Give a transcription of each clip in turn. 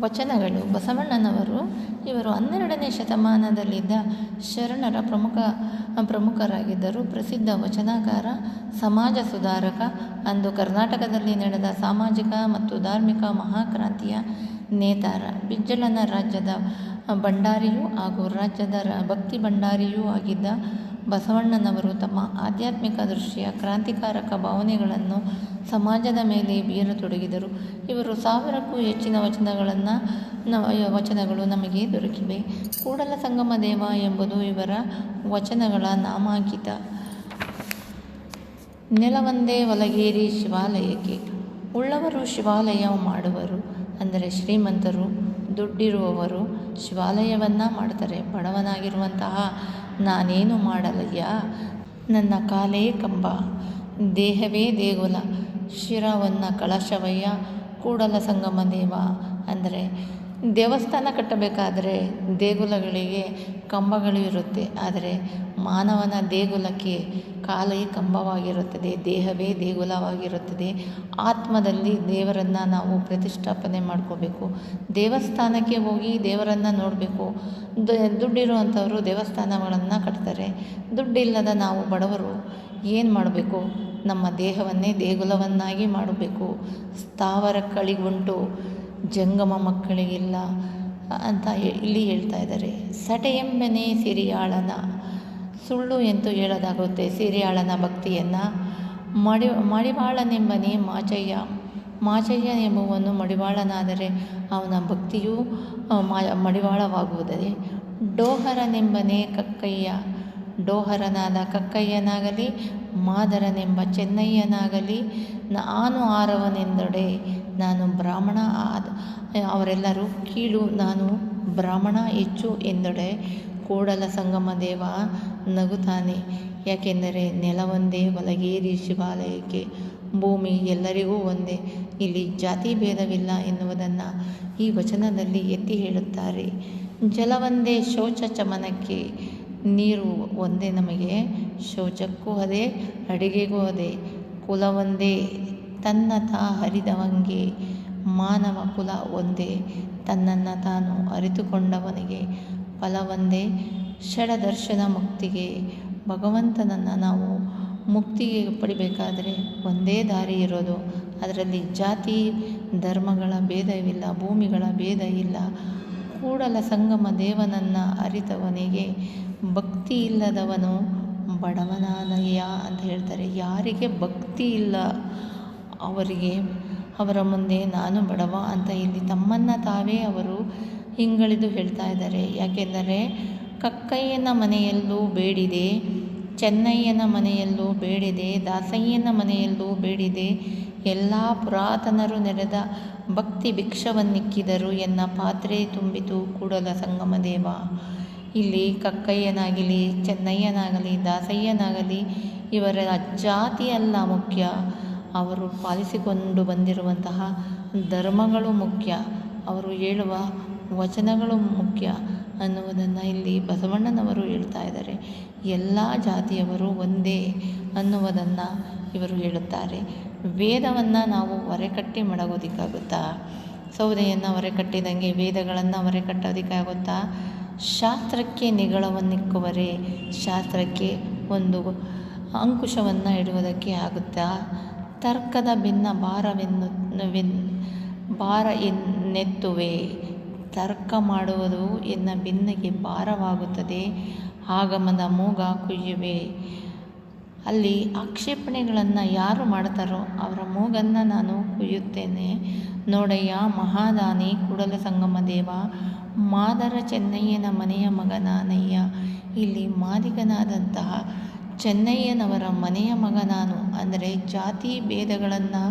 ವಚನಗಳು. ಬಸವಣ್ಣನವರು ಇವರು ಹನ್ನೆರಡನೇ ಶತಮಾನದಲ್ಲಿದ್ದ ಶರಣರ ಪ್ರಮುಖ, ಪ್ರಮುಖರಾಗಿದ್ದರು. ಪ್ರಸಿದ್ಧ ವಚನಕಾರ, ಸಮಾಜ ಸುಧಾರಕ ಅಂದು ಕರ್ನಾಟಕದಲ್ಲಿ ನಡೆದ ಸಾಮಾಜಿಕ ಮತ್ತು ಧಾರ್ಮಿಕ ಮಹಾಕ್ರಾಂತಿಯ ನೇತಾರ. ಬಿಜ್ಜಳನ ರಾಜ್ಯದ ಭಂಡಾರಿಯೂ ಹಾಗೂ ರಾಜ್ಯದ ಭಕ್ತಿ ಭಂಡಾರಿಯೂ ಆಗಿದ್ದ ಬಸವಣ್ಣನವರು ತಮ್ಮ ಆಧ್ಯಾತ್ಮಿಕ ದೃಷ್ಟಿಯ ಕ್ರಾಂತಿಕಾರಕ ಭಾವನೆಗಳನ್ನು ಸಮಾಜದ ಮೇಲೆ ಬೀರತೊಡಗಿದರು. ಇವರು ಸಾವಿರಕ್ಕೂ ಹೆಚ್ಚಿನ ವಚನಗಳನ್ನು ವಚನಗಳು ನಮಗೆ ದೊರಕಿವೆ. ಕೂಡಲ ಸಂಗಮ ದೇವ ಎಂಬುದು ಇವರ ವಚನಗಳ ನಾಮಾಂಕಿತ. ನೆಲವಂದೇ ಒಲಗೇರಿ ಶಿವಾಲಯಕ್ಕೆ. ಉಳ್ಳವರು ಶಿವಾಲಯ ಮಾಡುವರು. ಅಂದರೆ ಶ್ರೀಮಂತರು, ದುಡ್ಡಿರುವವರು ಶಿವಾಲಯವನ್ನು ಮಾಡ್ತಾರೆ. ಬಡವನಾಗಿರುವಂತಹ ನಾನೇನು ಮಾಡಲಯ್ಯ? ನನ್ನ ಕಾಲೇ ಕಂಬ, ದೇಹವೇ ದೇಗುಲ, ಶಿರವನ್ನು ಕಳಶವಯ್ಯ, ಕೂಡಲ ಸಂಗಮ ದೇವ ಅಂದರೆ ದೇವಸ್ಥಾನ ಕಟ್ಟಬೇಕಾದರೆ ದೇಗುಲಗಳಿಗೆ ಕಂಬಗಳು ಇರುತ್ತೆ. ಆದರೆ ಮಾನವನ ದೇಗುಲಕ್ಕೆ ಕಾಲೇ ಕಂಬವಾಗಿರುತ್ತದೆ, ದೇಹವೇ ದೇಗುಲವಾಗಿರುತ್ತದೆ. ಆತ್ಮದಲ್ಲಿ ದೇವರನ್ನು ನಾವು ಪ್ರತಿಷ್ಠಾಪನೆ ಮಾಡ್ಕೋಬೇಕು. ದೇವಸ್ಥಾನಕ್ಕೆ ಹೋಗಿ ದೇವರನ್ನು ನೋಡಬೇಕು. ದುಡ್ಡಿರುವಂಥವರು ದೇವಸ್ಥಾನಗಳನ್ನು ಕಟ್ತಾರೆ. ದುಡ್ಡಿಲ್ಲದ ನಾವು ಬಡವರು ಏನು ಮಾಡಬೇಕು? ನಮ್ಮ ದೇಹವನ್ನೇ ದೇಗುಲವನ್ನಾಗಿ ಮಾಡಬೇಕು. ಸ್ಥಾವರ ಕಳಿಗುಂಟು ಜಂಗಮ ಮಕ್ಕಳಿಗಿಲ್ಲ ಅಂತ ಇಲ್ಲಿ ಹೇಳ್ತಾ ಇದ್ದಾರೆ. ಸಟೆಯೆಂಬನೆ ಸಿರಿಯಾಳನ ಸುಳ್ಳು ಎಂದು ಹೇಳಲಾಗುತ್ತೆ. ಸಿರಿಯಾಳನ ಭಕ್ತಿಯನ್ನು. ಮಡಿ, ಮಡಿವಾಳನೆಂಬನೇ ಮಾಚಯ್ಯ. ಮಾಚಯ್ಯ ಎಂಬುವನು ಮಡಿವಾಳನಾದರೆ ಅವನ ಭಕ್ತಿಯು ಮಡಿವಾಳವಾಗುವುದೇ. ಡೋಹರನೆಂಬನೇ ಕಕ್ಕಯ್ಯ. ಡೋಹರನಾದ ಕಕ್ಕಯ್ಯನಾಗಲಿ, ಮಾದರನೆಂಬ ಚೆನ್ನಯ್ಯನಾಗಲಿ ನಾನು ಆರವನೆಂದೊಡೆ ನಾನು ಬ್ರಾಹ್ಮಣ ಆದ, ಅವರೆಲ್ಲರೂ ಕೀಳು, ನಾನು ಬ್ರಾಹ್ಮಣ ಹೆಚ್ಚು ಎಂದೊಡೆ. ಕೂಡಲ ಸಂಗಮ ದೇವ ನಗುತ್ತಾನೆ. ಯಾಕೆಂದರೆ ನೆಲವೊಂದೇ ಒಲಗೇರಿ ಶಿವಾಲಯಕ್ಕೆ. ಭೂಮಿ ಎಲ್ಲರಿಗೂ ಒಂದೇ. ಇಲ್ಲಿ ಜಾತಿ ಭೇದವಿಲ್ಲ ಎನ್ನುವುದನ್ನು ಈ ವಚನದಲ್ಲಿ ಎತ್ತಿ ಹೇಳುತ್ತಾರೆ. ಜಲವೊಂದೇ ಶೌಚ ಚಮನಕ್ಕೆ. ನೀರು ಒಂದೇ ನಮಗೆ. ಶೌಚಕ್ಕೂ ಅದೇ, ಅಡುಗೆಗೂ ಅದೇ. ಕುಲವೊಂದೇ ತನ್ನ ತಾ ಹರಿದವಂಗೆ. ಮಾನವ ಕುಲ ಒಂದೇ. ತನ್ನನ್ನು ತಾನು ಅರಿತುಕೊಂಡವನಿಗೆ. ಫಲವೊಂದೇ ಷಡದರ್ಶನ ಮುಕ್ತಿಗೆ ಭಗವಂತನನ್ನು ನಾವು ಮುಕ್ತಿಗೆ ಪಡಿಬೇಕಾದರೆ ಒಂದೇ ದಾರಿ ಇರೋದು. ಅದರಲ್ಲಿ ಜಾತಿ, ಧರ್ಮಗಳ ಭೇದವಿಲ್ಲ ಭೂಮಿಗಳ ಭೇದ ಇಲ್ಲ. ಕೂಡಲ ಸಂಗಮ ದೇವನನ್ನು ಅರಿತವನಿಗೆ ಭಕ್ತಿ ಇಲ್ಲದವನು ಬಡವನಾದಯ್ಯ ಅಂತ ಹೇಳ್ತಾರೆ. ಯಾರಿಗೆ ಭಕ್ತಿ ಇಲ್ಲ, ಅವರಿಗೆ ಅವರ ಮುಂದೆ ನಾನು ಬಡವ ಅಂತ ಇಲ್ಲಿ ತಮ್ಮನ್ನು ತಾವೇ ಅವರು ಹಿಂಗಳಿದು ಹೇಳ್ತಾ ಇದ್ದಾರೆ. ಯಾಕೆಂದರೆ ಕಕ್ಕಯ್ಯನ ಮನೆಯಲ್ಲೂ ಬೇಡಿದೆ, ಚೆನ್ನಯ್ಯನ ಮನೆಯಲ್ಲೂ ಬೇಡಿದೆ, ದಾಸಯ್ಯನ ಮನೆಯಲ್ಲೂ ಬೇಡಿದೆ. ಎಲ್ಲ ಪುರಾತನರು ನೆರೆದ ಭಕ್ತಿ ಭಿಕ್ಷವನ್ನಿಕ್ಕಿದರು ಎನ್ನ ಪಾತ್ರೆ ತುಂಬಿತು ಕೂಡಲ ಸಂಗಮ ದೇವ ಇಲ್ಲಿ ಕಕ್ಕಯ್ಯನಾಗಲಿ, ಚೆನ್ನಯ್ಯನಾಗಲಿ, ದಾಸಯ್ಯನಾಗಲಿ ಇವರ ಜಾತಿ ಮುಖ್ಯ. ಅವರು ಪಾಲಿಸಿಕೊಂಡು ಬಂದಿರುವಂತಹ ಧರ್ಮಗಳು ಮುಖ್ಯ. ಅವರು ಹೇಳುವ ವಚನಗಳು ಮುಖ್ಯ. ಅನ್ನುವುದನ್ನು ಇಲ್ಲಿ ಬಸವಣ್ಣನವರು ಹೇಳ್ತಾ ಇದ್ದಾರೆ. ಎಲ್ಲ ಜಾತಿಯವರು ಒಂದೇ ಅನ್ನುವುದನ್ನು ಇವರು ಹೇಳುತ್ತಾರೆ. ವೇದವನ್ನು ನಾವು ಹೊರೆಕಟ್ಟಿ ಮಡಗೋದಿಕ್ಕಾಗುತ್ತಾ ಸೌದೆಯನ್ನು ಹೊರೆಕಟ್ಟಿದಂಗೆ ವೇದಗಳನ್ನು ಹೊರೆಕಟ್ಟೋದಕ್ಕಾಗುತ್ತಾ? ಶಾಸ್ತ್ರಕ್ಕೆ ನಿಗಳವನ್ನಿಕ್ಕುವರೆ ಶಾಸ್ತ್ರಕ್ಕೆ ಒಂದು ಅಂಕುಶವನ್ನು ಇಡುವುದಕ್ಕೆ ಆಗುತ್ತಾ? ತರ್ಕದ ಭಿನ್ನ ಭಾರವೆನ್ನು ಭಾರ ಎನ್ನೆತ್ತುವೆ ತರ್ಕ ಮಾಡುವುದು ಎನ್ನ ಬೆನ್ನಿಗೆ ಭಾರವಾಗುತ್ತದೆ. ಆಗಮದ ಮೂಗ ಕುಯ್ಯುವೆ. ಅಲ್ಲಿ ಆಕ್ಷೇಪಣೆಗಳನ್ನು ಯಾರು ಮಾಡ್ತಾರೋ ಅವರ ಮೂಗನ್ನು ನಾನು ಕುಯ್ಯುತ್ತೇನೆ. ನೋಡಯ್ಯ, ಮಹಾದಾನಿ, ಕೂಡಲ ಸಂಗಮ ದೇವ, ಮಾದರ ಚೆನ್ನಯ್ಯನ ಮನೆಯ ಮಗನಾನಯ್ಯ ಇಲ್ಲಿ ಮಾದಿಗನಾದಂತಹ ಚೆನ್ನಯ್ಯನವರ ಮನೆಯ ಮಗ ನಾನು. ಅಂದರೆ ಜಾತಿ ಭೇದಗಳನ್ನು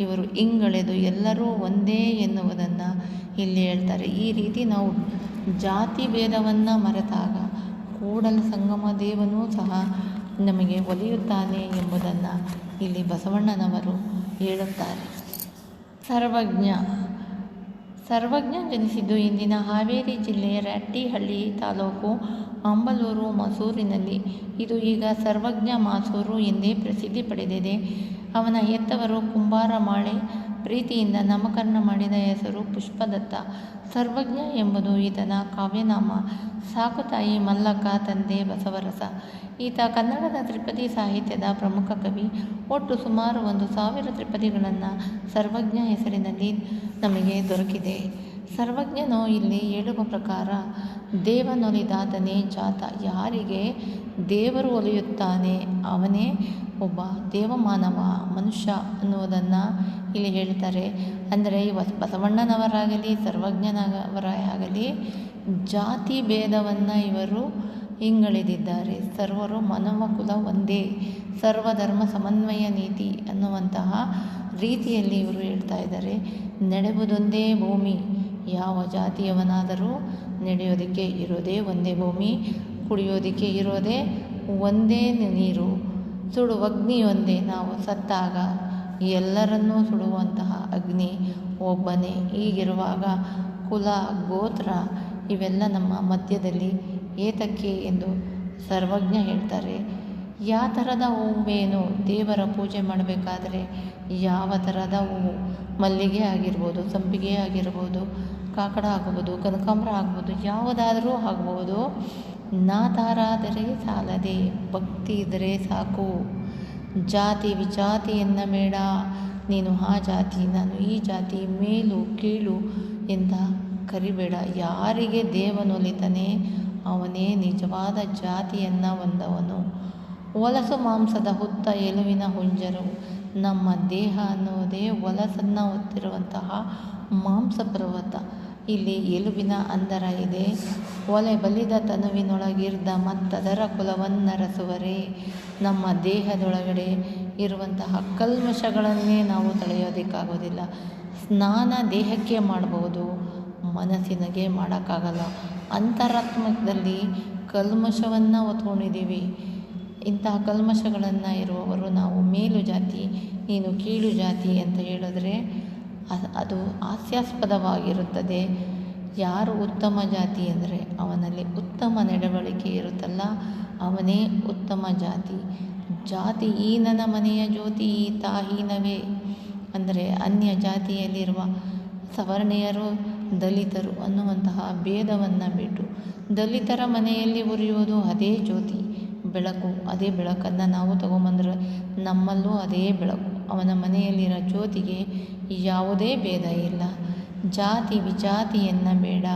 ಇವರು ಇಂಗಳೆದು ಎಲ್ಲರೂ ಒಂದೇ ಎನ್ನುವುದನ್ನು ಇಲ್ಲಿ ಹೇಳ್ತಾರೆ. ಈ ರೀತಿ ನಾವು ಜಾತಿ ಭೇದವನ್ನು ಮರೆತಾಗ ಕೂಡಲ ಸಂಗಮ ದೇವನೂ ಸಹ ನಮಗೆ ಒಲಿಯುತ್ತಾನೆ ಎಂಬುದನ್ನು ಇಲ್ಲಿ ಬಸವಣ್ಣನವರು ಹೇಳುತ್ತಾರೆ. ಸರ್ವಜ್ಞ. ಸರ್ವಜ್ಞ ಜನಿಸಿದ್ದು ಇಂದಿನ ಹಾವೇರಿ ಜಿಲ್ಲೆಯ ರಟ್ಟಿಹಳ್ಳಿ ತಾಲೂಕು ಅಂಬಲೂರು ಮಸೂರಿನಲ್ಲಿ. ಇದು ಈಗ ಸರ್ವಜ್ಞ ಮಾಸೂರು ಎಂದೇ ಪ್ರಸಿದ್ಧಿ ಪಡೆದಿದೆ. ಅವನ ಹೆತ್ತವರು ಕುಂಬಾರ ಮಾಳೆ ಪ್ರೀತಿಯಿಂದ ನಾಮಕರಣ ಮಾಡಿದ ಹೆಸರು ಪುಷ್ಪದತ್ತ. ಸರ್ವಜ್ಞ ಎಂಬುದು ಈತನ ಕಾವ್ಯನಾಮ. ಸಾಕುತಾಯಿ ಮಲ್ಲಕ್ಕ ತಂದೆ ಬಸವರಸ. ಈತ ಕನ್ನಡದ ತ್ರಿಪದಿ ಸಾಹಿತ್ಯದ ಪ್ರಮುಖ ಕವಿ. ಒಟ್ಟು ಸುಮಾರು ಒಂದು ಸಾವಿರ ತ್ರಿಪದಿಗಳನ್ನು ಸರ್ವಜ್ಞ ಹೆಸರಿನಲ್ಲಿ ನಮಗೆ ದೊರಕಿದೆ. ಸರ್ವಜ್ಞನು, ಇಲ್ಲಿ ಹೇಳುವ ಪ್ರಕಾರ ದೇವನೊಲಿದಾತನೇ ಜಾತ. ಯಾರಿಗೆ ದೇವರು ಒಲಿಯುತ್ತಾನೆ? ಅವನೇ ಒಬ್ಬ ದೇವಮಾನವ, ಮನುಷ್ಯ ಅನ್ನುವುದನ್ನು ಇಲ್ಲಿ ಹೇಳ್ತಾರೆ. ಅಂದರೆ ಬಸವಣ್ಣನವರಾಗಲಿ ಸರ್ವಜ್ಞನವರೇ ಆಗಲಿ ಜಾತಿ ಭೇದವನ್ನು ಇವರು ಹಿಂಗಳಿದಿದ್ದಾರೆ. ಸರ್ವರು ಮಾನವ ಕುಲ ಒಂದೇ, ಸರ್ವಧರ್ಮ ಸಮನ್ವಯ ನೀತಿ ಅನ್ನುವಂತಹ ರೀತಿಯಲ್ಲಿ ಇವರು ಹೇಳ್ತಾ ಇದ್ದಾರೆ. ನಡೆಬುದೊಂದೇ ಭೂಮಿ. ಯಾವ ಜಾತಿಯವನಾದರೂ ನಡೆಯೋದಕ್ಕೆ ಇರೋದೇ ಒಂದೇ ಭೂಮಿ, ಕುಡಿಯೋದಕ್ಕೆ ಇರೋದೇ ಒಂದೇ ನೀರು. ಸುಡು ಅಗ್ನಿ ಒಂದೇ ನಾವು ಸತ್ತಾಗ ಎಲ್ಲರನ್ನೂ ಸುಡುವಂತಹ ಅಗ್ನಿ. ಒಬ್ಬನೇ ಹೀಗಿರುವಾಗ ಕುಲ, ಗೋತ್ರ ಇವೆಲ್ಲ ನಮ್ಮ ಮಧ್ಯದಲ್ಲಿ ಏತಕ್ಕೆ ಎಂದು ಸರ್ವಜ್ಞ ಹೇಳ್ತಾರೆ. ಯಾವ ಥರದ ಹೂವೇನು ದೇವರ ಪೂಜೆ ಮಾಡಬೇಕಾದ್ರೆ ಯಾವ ಥರದ ಹೂವು? ಮಲ್ಲಿಗೆ ಆಗಿರ್ಬೋದು, ಸಂಪಿಗೆ ಆಗಿರ್ಬೋದು, ಕಾಕಡ ಆಗ್ಬೋದು, ಕನಕಾಂಬರ ಆಗ್ಬೋದು, ಯಾವುದಾದರೂ ಆಗ್ಬೋದು. ನಾತಾರಾದರೆ ಸಾಲದೆ, ಭಕ್ತಿ ಇದ್ದರೆ ಸಾಕು. ಜಾತಿ ವಿಜಾತಿಯನ್ನು ಬೇಡ. ನೀನು ಆ ಜಾತಿ, ನಾನು ಈ ಜಾತಿ, ಮೇಲು, ಕೀಳು ಎಂದ ಕರಿಬೇಡ. ಯಾರಿಗೆ ದೇವನೊಲಿತಾನೆ, ಅವನೇ ನಿಜವಾದ ಜಾತಿಯನ್ನು ಹೊಂದವನು. ಹೊಲಸು ಮಾಂಸದ ಹುತ್ತ ಎಲುವಿನ ಹುಂಜರು. ನಮ್ಮ ದೇಹ ಅನ್ನುವುದೇ ಹೊಲಸನ್ನು ಹೊತ್ತಿರುವಂತಹ ಮಾಂಸ ಪರ್ವತ. ಇಲ್ಲಿ ಎಲುಬಿನ ಅಂದರ ಇದೆ. ಒಲೆ ಬಲಿದ ತನುವಿನೊಳಗಿರ್ದ ಮತ್ತದರ ಕುಲವನ್ನರಸುವರೇ. ನಮ್ಮ ದೇಹದೊಳಗಡೆ ಇರುವಂತಹ ಕಲ್ಮಶಗಳನ್ನೇ ನಾವು ತಡೆಯೋದಕ್ಕಾಗೋದಿಲ್ಲ ಸ್ನಾನ ದೇಹಕ್ಕೆ ಮಾಡಬಹುದು ಮನಸ್ಸಿನಗೆ ಮಾಡೋಕ್ಕಾಗಲ್ಲ. ಅಂತರಾತ್ಮಕದಲ್ಲಿ ಕಲ್ಮಶವನ್ನು ಹೊತ್ಕೊಂಡಿದ್ದೀವಿ. ಇಂತಹ ಕಲ್ಮಶಗಳನ್ನು ಇರುವವರು ನಾವು ಮೇಲು ಜಾತಿ, ನೀನು ಕೀಳು ಜಾತಿ ಅಂತ ಹೇಳಿದ್ರೆ ಅದು ಹಾಸ್ಯಾಸ್ಪದವಾಗಿರುತ್ತದೆ. ಯಾರು ಉತ್ತಮ ಜಾತಿ ಅಂದರೆ ಅವನಲ್ಲಿ ಉತ್ತಮ ನಡವಳಿಕೆ ಇರುತ್ತಲ್ಲ, ಅವನೇ ಉತ್ತಮ ಜಾತಿ. ಜಾತಿ ಈನನ ಮನೆಯ ಜ್ಯೋತಿ ಈ ತಾಹೀನವೇ ಅಂದರೆ ಅನ್ಯ ಜಾತಿಯಲ್ಲಿರುವ ಸವರ್ಣೀಯರು, ದಲಿತರು ಅನ್ನುವಂತಹ ಭೇದವನ್ನು ಬಿಟ್ಟು ದಲಿತರ ಮನೆಯಲ್ಲಿ ಉರಿಯುವುದು ಅದೇ ಜ್ಯೋತಿ. ಬೆಳಕು, ಅದೇ ಬೆಳಕನ್ನು ನಾವು ತಗೊಂಬಂದ್ರೆ ನಮ್ಮಲ್ಲೂ ಅದೇ ಬೆಳಕು. ಅವನ ಮನೆಯಲ್ಲಿರೋ ಜ್ಯೋತಿಗೆ ಯಾವುದೇ ಭೇದ ಇಲ್ಲ. ಜಾತಿ ವಿಜಾತಿಯನ್ನು ಬೇಡ.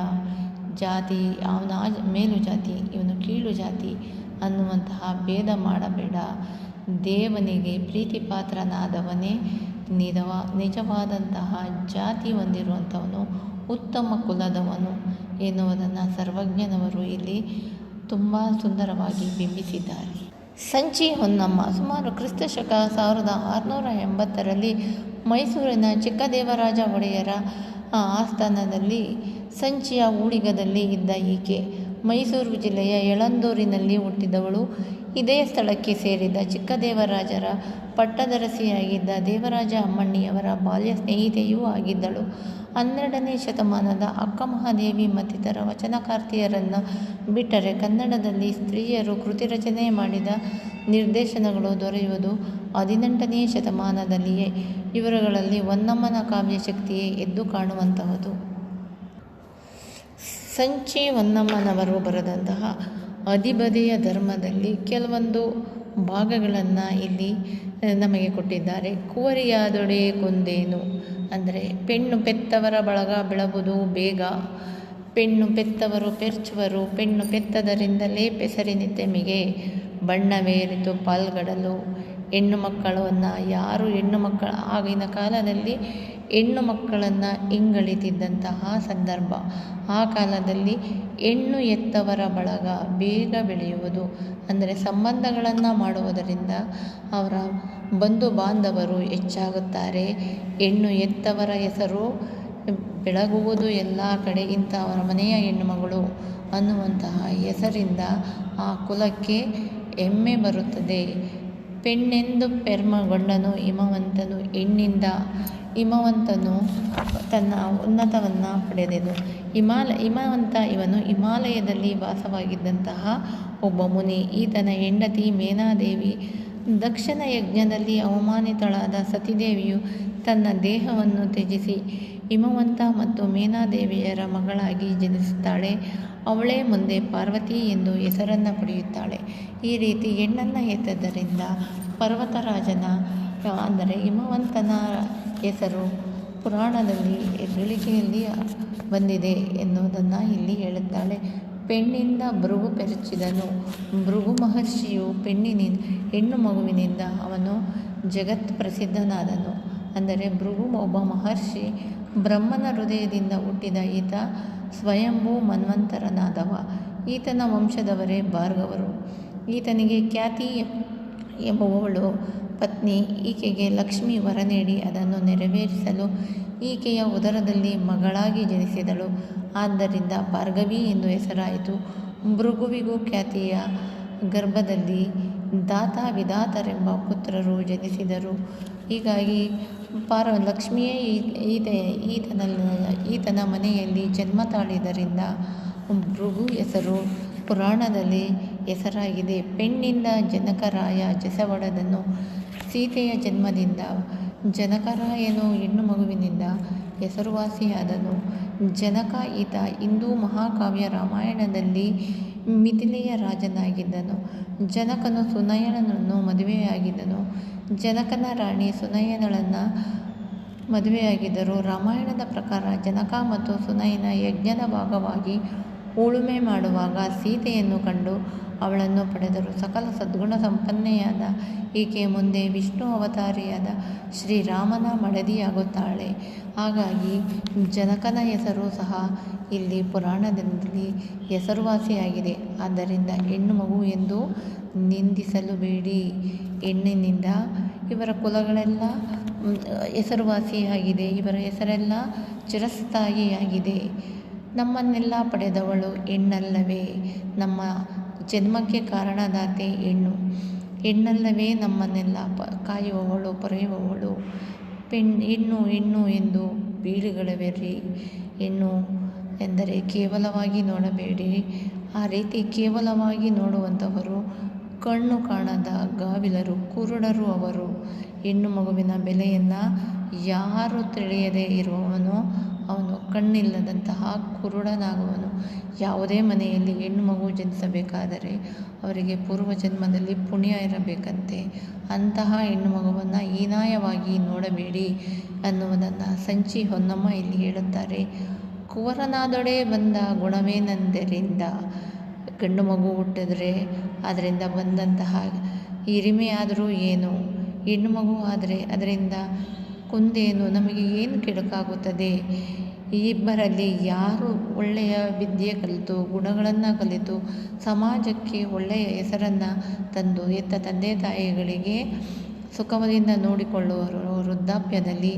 ಜಾತಿ, ಅವನ ಮೇಲು ಜಾತಿ, ಇವನು ಕೀಳು ಜಾತಿ ಅನ್ನುವಂತಹ ಭೇದ ಮಾಡಬೇಡ. ದೇವನಿಗೆ ಪ್ರೀತಿಪಾತ್ರನಾದವನೇ ನಿಜವ, ನಿಜವಾದಂತಹ ಜಾತಿ ಹೊಂದಿರುವಂಥವನು ಉತ್ತಮ ಕುಲದವನು ಎನ್ನುವುದನ್ನು ಸರ್ವಜ್ಞನವರು ಇಲ್ಲಿ ತುಂಬ ಸುಂದರವಾಗಿ ಬಿಂಬಿಸಿದ್ದಾರೆ. ಸಂಚಿ ಹೊನ್ನಮ್ಮ, ಸುಮಾರು ಕ್ರಿಸ್ತ ಶಕ ಸಾವಿರದ ಆರುನೂರ ಎಂಬತ್ತರಲ್ಲಿ ಮೈಸೂರಿನ ಚಿಕ್ಕದೇವರಾಜ ಒಡೆಯರ ಆಸ್ಥಾನದಲ್ಲಿ ಸಂಚಿಯ ಊಳಿಗದಲ್ಲಿ ಇದ್ದ ಈಕೆ. ಮೈಸೂರು ಜಿಲ್ಲೆಯ ಯಳಂದೂರಿನಲ್ಲಿ ಹುಟ್ಟಿದವಳು. ಇದೇ ಸ್ಥಳಕ್ಕೆ ಸೇರಿದ ಚಿಕ್ಕದೇವರಾಜರ ಪಟ್ಟದರಸಿಯಾಗಿದ್ದ ದೇವರಾಜ ಅಮ್ಮಣ್ಣಿಯವರ ಬಾಲ್ಯ ಸ್ನೇಹಿತೆಯೂ ಆಗಿದ್ದಳು. ಹನ್ನೆರಡನೇ ಶತಮಾನದ ಅಕ್ಕಮಹಾದೇವಿ ಮತ್ತಿತರ ವಚನಕಾರ್ತಿಯರನ್ನು ಬಿಟ್ಟರೆ ಕನ್ನಡದಲ್ಲಿ ಸ್ತ್ರೀಯರು ಕೃತಿ ರಚನೆ ಮಾಡಿದ ನಿರ್ದೇಶನಗಳು ದೊರೆಯುವುದು ಹದಿನೆಂಟನೇ ಶತಮಾನದಲ್ಲಿಯೇ. ಇವರುಗಳಲ್ಲಿ ಹೊನ್ನಮ್ಮನ ಕಾವ್ಯಶಕ್ತಿಯೇ ಎದ್ದು ಕಾಣುವಂತಹದು. ಸಂಚಿ ಹೊನ್ನಮ್ಮನವರು ಬರೆದಂತಹ ಅದಿಬದೆಯ ಧರ್ಮದಲ್ಲಿ ಕೆಲವೊಂದು ಭಾಗಗಳನ್ನು ಇಲ್ಲಿ ನಮಗೆ ಕೊಟ್ಟಿದ್ದಾರೆ. ಕುವರಿಯಾದೊಡೆ ಕೊಂದೇನು ಅಂದರೆ ಪೆಣ್ಣು ಪೆತ್ತವರ ಬಳಗ ಬೆಳಗುವುದು ಬೇಗ, ಪೆಣ್ಣು ಪೆತ್ತವರು ಪೆರ್ಚುವರು, ಪೆಣ್ಣು ಪೆತ್ತದರಿಂದಲೇ ಪೆಸರಿನಿತೆಮಿಗೆ ಬಣ್ಣವೇರಿತು ಪಾಲ್ಗಡಲು. ಹೆಣ್ಣು ಮಕ್ಕಳನ್ನು, ಯಾರು ಹೆಣ್ಣು ಮಕ್ಕಳ ಆಗಿನ ಕಾಲದಲ್ಲಿ ಹೆಣ್ಣು ಮಕ್ಕಳನ್ನು ಹಿಂಗಳಿತಿದ್ದಂತಹ ಸಂದರ್ಭ. ಆ ಕಾಲದಲ್ಲಿ ಹೆಣ್ಣು ಎತ್ತವರ ಬಳಗ ಬೇಗ ಬೆಳೆಯುವುದು, ಅಂದರೆ ಸಂಬಂಧಗಳನ್ನು ಮಾಡುವುದರಿಂದ ಅವರ ಬಂಧು ಬಾಂಧವರು ಹೆಚ್ಚಾಗುತ್ತಾರೆ. ಹೆಣ್ಣು ಎತ್ತವರ ಹೆಸರು ಬೆಳಗುವುದು ಎಲ್ಲ ಕಡೆ ಇಂಥವರ ಮನೆಯ ಹೆಣ್ಣುಮಗಳು ಅನ್ನುವಂತಹ ಹೆಸರಿಂದ ಆ ಕುಲಕ್ಕೆ ಹೆಮ್ಮೆ ಬರುತ್ತದೆ. ಪೆಣ್ಣೆಂದು ಪೆರ್ಮಗೊಂಡನು ಹಿಮವಂತನು, ಹೆಣ್ಣಿಂದ ಹಿಮವಂತನು ತನ್ನ ಉನ್ನತವನ್ನು ಪಡೆದೆನು. ಹಿಮಾಲ, ಹಿಮವಂತ ಇವನು ಹಿಮಾಲಯದಲ್ಲಿ ವಾಸವಾಗಿದ್ದಂತಹ ಒಬ್ಬ ಮುನಿ. ಈತನ ಹೆಂಡತಿ ಮೇನಾದೇವಿ, ದಕ್ಷಿಣ ಯಜ್ಞದಲ್ಲಿ ಅವಮಾನಿತಳಾದ ಸತಿದೇವಿಯು ತನ್ನ ದೇಹವನ್ನು ತ್ಯಜಿಸಿ, ಹಿಮವಂತ ಮತ್ತು ಮೇನಾದೇವಿಯರ ಮಗಳಾಗಿ ಜನಿಸುತ್ತಾಳೆ. ಅವಳೇ ಮುಂದೆ ಪಾರ್ವತಿ ಎಂದು ಹೆಸರನ್ನು ಪಡೆಯುತ್ತಾಳೆ. ಈ ರೀತಿ ಹೆಣ್ಣನ್ನು ಎತ್ತದ್ದರಿಂದ ಪರ್ವತರಾಜನ, ಅಂದರೆ ಹಿಮವಂತನ ಹೆಸರು ಪುರಾಣದಲ್ಲಿ ಗಳಿಗೆಯಲ್ಲಿ ಬಂದಿದೆ ಎನ್ನುವುದನ್ನು ಇಲ್ಲಿ ಹೇಳುತ್ತಾಳೆ. ಪೆಣ್ಣಿಂದ ಭೃಗು ಪೆರಚಿದನು. ಭೃಗು ಮಹರ್ಷಿಯು ಪೆಣ್ಣಿನಿಂದ, ಹೆಣ್ಣು ಮಗುವಿನಿಂದ ಅವನು ಜಗತ್ ಪ್ರಸಿದ್ಧನಾದನು ಅಂದರೆ ಭೃಗು ಒಬ್ಬ ಮಹರ್ಷಿ ಬ್ರಹ್ಮನ ಹೃದಯದಿಂದ ಹುಟ್ಟಿದ ಈತ ಸ್ವಯಂಭೂ ಮನ್ವಂತರನಾದವ. ಈತನ ವಂಶದವರೇ ಭಾರ್ಗವರು. ಈತನಿಗೆ ಖ್ಯಾತಿ ಎಂಬುವವಳು ಪತ್ನಿ. ಈಕೆಗೆ ಲಕ್ಷ್ಮಿ ವರ ನೀಡಿ ಅದನ್ನು ನೆರವೇರಿಸಲು ಈಕೆಯ ಉದರದಲ್ಲಿ ಮಗಳಾಗಿ ಜನಿಸಿದಳು. ಆದ್ದರಿಂದ ಭಾರ್ಗವಿ ಎಂದು ಹೆಸರಾಯಿತು. ಭೃಗುವಿಗೂ ಖ್ಯಾತಿಯ ಗರ್ಭದಲ್ಲಿ ದಾತ ವಿಧಾತರೆಂಬ ಪುತ್ರರು ಜನಿಸಿದರು. ಹೀಗಾಗಿ ಪಾರ ಲಕ್ಷ್ಮಿಯೇ ಈತ ಈತನ ಈತನ ಮನೆಯಲ್ಲಿ ಜನ್ಮ ತಾಳಿದ್ದರಿಂದ ಭೃಗು ಹೆಸರು ಪುರಾಣದಲ್ಲಿ ಹೆಸರಾಗಿದೆ. ಪೆಣ್ಣಿಂದ ಜನಕರಾಯ ಜಸವಡದನು ಸೀತೆಯ ಜನ್ಮದಿಂದ. ಜನಕರಾಯನು ಹೆಣ್ಣು ಮಗುವಿನಿಂದ ಹೆಸರುವಾಸಿಯಾದನು. ಜನಕ ಈತ ಹಿಂದೂ ಮಹಾಕಾವ್ಯ ರಾಮಾಯಣದಲ್ಲಿ ಮಿಥಿಲೆಯ ರಾಜನಾಗಿದ್ದನು. ಜನಕನು ಸುನಯನನನ್ನು ಮದುವೆಯಾಗಿದ್ದನು. ಜನಕನ ರಾಣಿ ಸುನಯನಳನ್ನು ಮದುವೆಯಾಗಿದ್ದರು. ರಾಮಾಯಣದ ಪ್ರಕಾರ ಜನಕ ಮತ್ತು ಸುನಯನ ಯಜ್ಞದ ಭಾಗವಾಗಿ ಉಳುಮೆ ಮಾಡುವಾಗ ಸೀತೆಯನ್ನು ಕಂಡು ಅವಳನ್ನು ಪಡೆದರು. ಸಕಲ ಸದ್ಗುಣ ಸಂಪನ್ನೆಯಾದ ಈಕೆ ಮುಂದೆ ವಿಷ್ಣು ಅವತಾರಿಯಾದ ಶ್ರೀರಾಮನ ಮಡದಿಯಾಗುತ್ತಾಳೆ. ಹಾಗಾಗಿ ಜನಕನ ಹೆಸರು ಸಹ ಇಲ್ಲಿ ಪುರಾಣದಲ್ಲಿ ಹೆಸರುವಾಸಿಯಾಗಿದೆ. ಆದ್ದರಿಂದ ಹೆಣ್ಣು ಮಗು ಎಂದು ನಿಂದಿಸಲು ಬೇಡಿ. ಹೆಣ್ಣಿನಿಂದ ಇವರ ಕುಲಗಳೆಲ್ಲ ಹೆಸರುವಾಸಿಯಾಗಿದೆ. ಇವರ ಹೆಸರೆಲ್ಲ ಚಿರಸ್ಥಾಯಿಯಾಗಿದೆ. ನಮ್ಮನ್ನೆಲ್ಲ ಪಡೆದವಳು ಹೆಣ್ಣಲ್ಲವೇ. ನಮ್ಮ ಜನ್ಮಕ್ಕೆ ಕಾರಣದಾತೆ ಹೆಣ್ಣು. ಹೆಣ್ಣಲ್ಲವೇ ನಮ್ಮನ್ನೆಲ್ಲ ಪ, ಕಾಯುವವಳು, ಪರೆಯುವವಳು. ಪೆಣ್, ಹೆಣ್ಣು ಹೆಣ್ಣು ಎಂದು ಬೀಳುಗಳವೆರ್ರಿ ಹೆಣ್ಣು ಎಂದರೆ ಕೇವಲವಾಗಿ ನೋಡಬೇಡಿ. ಆ ರೀತಿ ಕೇವಲವಾಗಿ ನೋಡುವಂಥವರು ಕಣ್ಣು ಕಾಣದ ಗಾವಿಲರು, ಕುರುಡರು ಅವರು. ಹೆಣ್ಣು ಮಗುವಿನ ಬೆಲೆಯನ್ನು ಯಾರು ತಿಳಿಯದೇ ಇರುವವನು ಅವನು ಕಣ್ಣಿಲ್ಲದಂತಹ ಕುರುಡನಾಗುವನು. ಯಾವುದೇ ಮನೆಯಲ್ಲಿ ಹೆಣ್ಣು ಮಗು ಜನಿಸಬೇಕಾದರೆ ಅವರಿಗೆ ಪೂರ್ವ ಜನ್ಮದಲ್ಲಿ ಪುಣ್ಯ ಇರಬೇಕಂತೆ. ಅಂತಹ ಹೆಣ್ಣು ಮಗುವನ್ನು ಹೀನಾಯವಾಗಿ ನೋಡಬೇಡಿ ಅನ್ನುವುದನ್ನು ಸಂಚಿ ಹೊನ್ನಮ್ಮ ಇಲ್ಲಿ ಹೇಳುತ್ತಾರೆ. ಕುವರನಾದೊಡೆ ಬಂದ ಗುಣವೇನೆಂದರಿಂದ ಗಂಡು ಮಗು ಹುಟ್ಟಿದ್ರೆ? ಅದರಿಂದ ಬಂದಂತಹ ಹಿರಿಮೆಯಾದರೂ ಏನು? ಹೆಣ್ಣು ಮಗು ಆದರೆ ಅದರಿಂದ ಕುಂದೇನು ನಮಗೆ ಏನು ಕೆಡುಕಾಗುತ್ತದೆ? ಇಬ್ಬರಲ್ಲಿ ಯಾರು ಒಳ್ಳೆಯ ವಿದ್ಯೆ ಕಲಿತು, ಗುಣಗಳನ್ನು ಕಲಿತು, ಸಮಾಜಕ್ಕೆ ಒಳ್ಳೆಯ ಹೆಸರನ್ನು ತಂದು ಎತ್ತ ತಂದೆ ತಾಯಿಗಳಿಗೆ ಸುಖವದಿಂದ ನೋಡಿಕೊಳ್ಳುವರು ವೃದ್ಧಾಪ್ಯದಲ್ಲಿ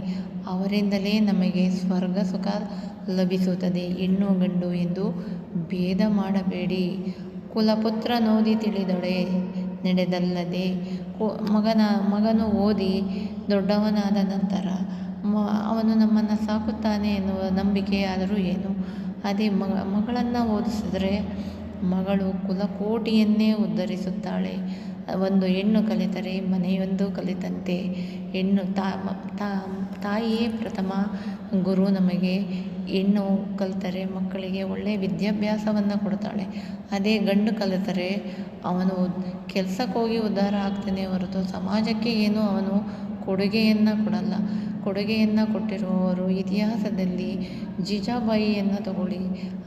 ಅವರಿಂದಲೇ ನಮಗೆ ಸ್ವರ್ಗ ಸುಖ ಲಭಿಸುತ್ತದೆ. ಹೆಣ್ಣು ಗಂಡು ಎಂದು ಭೇದ ಮಾಡಬೇಡಿ. ಕುಲಪುತ್ರ ನೋದಿ ತಿಳಿದೊಡೆ, ನಡೆದಲ್ಲದೆ ಮಗನ, ಮಗನು ಓದಿ ದೊಡ್ಡವನಾದ ನಂತರ ಅವನು ನಮ್ಮನ್ನು ಸಾಕುತ್ತಾನೆ ಎನ್ನುವ ನಂಬಿಕೆಯಾದರೂ ಏನು? ಅದೇ ಮಗ ಮಗಳನ್ನು ಓದಿಸಿದರೆ ಮಗಳು ಕುಲಕೋಟಿಯನ್ನೇ ಉದ್ಧರಿಸುತ್ತಾಳೆ. ಒಂದು ಹೆಣ್ಣು ಕಲಿತರೆ ಮನೆಯೊಂದು ಕಲಿತಂತೆ. ಹೆಣ್ಣು ತಾಯಿಯೇ ಪ್ರಥಮ ಗುರು ನಮಗೆ. ಹೆಣ್ಣು ಕಲಿತರೆ ಮಕ್ಕಳಿಗೆ ಒಳ್ಳೆಯ ವಿದ್ಯಾಭ್ಯಾಸವನ್ನು ಕೊಡ್ತಾಳೆ ಅದೇ ಗಂಡು ಕಲಿತರೆ ಅವನು ಕೆಲಸಕ್ಕೋಗಿ ಉದ್ಧಾರ ಆಗ್ತಾನೆ ಹೊರತು ಸಮಾಜಕ್ಕೆ ಏನು ಅವನು ಕೊಡುಗೆಯನ್ನು ಕೊಡಲ್ಲ. ಕೊಡುಗೆಯನ್ನು ಕೊಟ್ಟಿರುವವರು ಇತಿಹಾಸದಲ್ಲಿ ಜೀಜಾಬಾಯಿಯನ್ನು ತಗೊಳ್ಳಿ.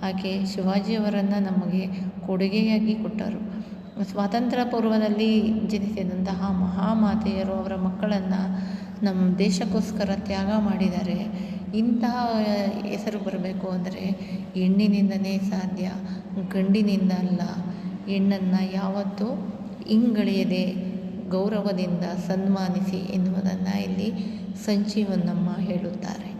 ಆಕೆ ಶಿವಾಜಿಯವರನ್ನು ನಮಗೆ ಕೊಡುಗೆಯಾಗಿ ಕೊಟ್ಟರು. ಸ್ವಾತಂತ್ರ್ಯ ಪೂರ್ವದಲ್ಲಿ ಜನಿಸಿದಂತಹ ಮಹಾಮಾತೆಯರು ಅವರ ಮಕ್ಕಳನ್ನು ನಮ್ಮ ದೇಶಕ್ಕೋಸ್ಕರ ತ್ಯಾಗ ಮಾಡಿದ್ದಾರೆ ಇಂತಹ ಹೆಸರು ಬರಬೇಕು ಅಂದರೆ ಹೆಣ್ಣಿನಿಂದನೇ ಸಾಧ್ಯ, ಗಂಡಿನಿಂದ ಅಲ್ಲ. ಹೆಣ್ಣನ್ನು ಯಾವತ್ತೂ ಹಿಂಗಳೆಯದೆ ಗೌರವದಿಂದ ಸನ್ಮಾನಿಸಿ ಎನ್ನುವುದನ್ನು ಇಲ್ಲಿ ಸಂಜೀವನಮ್ಮ ಹೇಳುತ್ತಾರೆ.